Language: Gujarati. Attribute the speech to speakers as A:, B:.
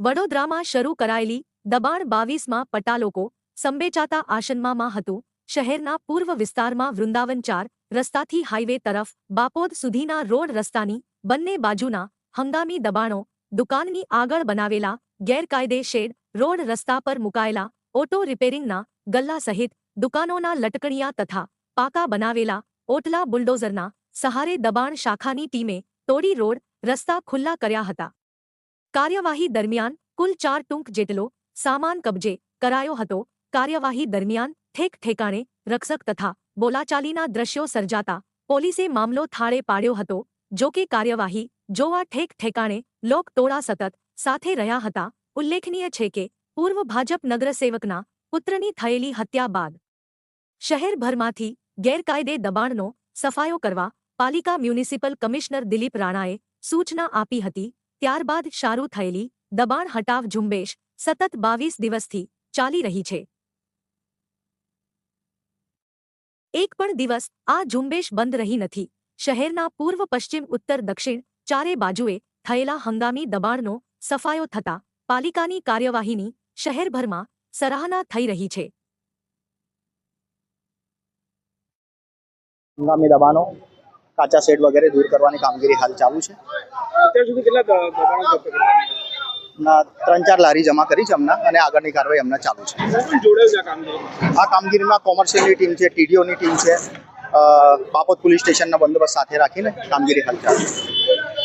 A: વડોદરામાં શરૂ કરાયેલી દબાણ બાવીસમાં પટાલોકો સંબેચાતા આશન્મામાં હતું. શહેરના પૂર્વ વિસ્તારમાં વૃંદાવન ચાર રસ્તાથી હાઈવે તરફ બાપોદ સુધીના રોડ રસ્તાની બંને બાજુના હંગામી દબાણો દુકાનની આગળ બનાવેલા ગેરકાયદે શેડ રોડ રસ્તા પર મુકાયેલા ઓટો રિપેરિંગના ગલ્લા સહિત દુકાનોના લટકણિયા તથા પાકા બનાવેલા ઓટલા બુલડોઝરના સહારે દબાણ શાખાની ટીમે તોડી રોડ રસ્તા ખુલ્લા કર્યા હતા. કાર્યવાહી દરમિયાન કુલ ચાર ટૂંક જેટલો સામાન કબજે કરાયો હતો. કાર્યવાહી દરમિયાન ઠેક ઠેકાણે રક્ષક તથા બોલાચાલીના દ્રશ્યો સર્જાતા પોલીસે મામલો થાળે પાડ્યો હતો. જો કે કાર્યવાહી જોવા ઠેક ઠેકાણે લોક ટોળા સતત સાથે રહ્યા હતા. ઉલ્લેખનીય છે કે પૂર્વ ભાજપ નગરસેવકના પુત્રની થયેલી હત્યા બાદ શહેરભરમાંથી ગેરકાયદે દબાણનો સફાયો કરવા પાલિકા મ્યુનિસિપલ કમિશનર દિલીપ રાણાએ સૂચના આપી હતી. ત્યારબાદ શારૂ થયેલી દબાણ હટાવ ઝુંબેશ સતત બાવીસ દિવસથી ચાલી રહી છે. એક પણ દિવસ આ ઝુંબેશ બંધ રહી નથી. શહેરના પૂર્વ પશ્ચિમ ઉત્તર દક્ષિણ ચારે બાજુએ થયેલા હંગામી દબાણનો સફાયો થતા પાલિકાની કાર્યવાહીની શહેરભરમાં સરાહના થઈ રહી છે.
B: હંગામી દબાણો, કાચા શેડ વગેરે દૂર કરવાની કામગીરી હાલ ચાલુ છે.
C: અત્યાર સુધી કેટલા દબાણો જપ્ત કરવામાં
B: ત્રણ ચાર લારી જમા કરી છે હમણાં અને આગળની કાર્યવાહી હમણાં ચાલુ છે.
C: આ કામગીરીમાં?
B: કોમર્શિયલની ટીમ છે ટીડીઓની ટીમ છે બાપોદ પોલીસ સ્ટેશનના બંદોબસ્ત સાથે રાખીને કામગીરી હાલ ચાલુ છે.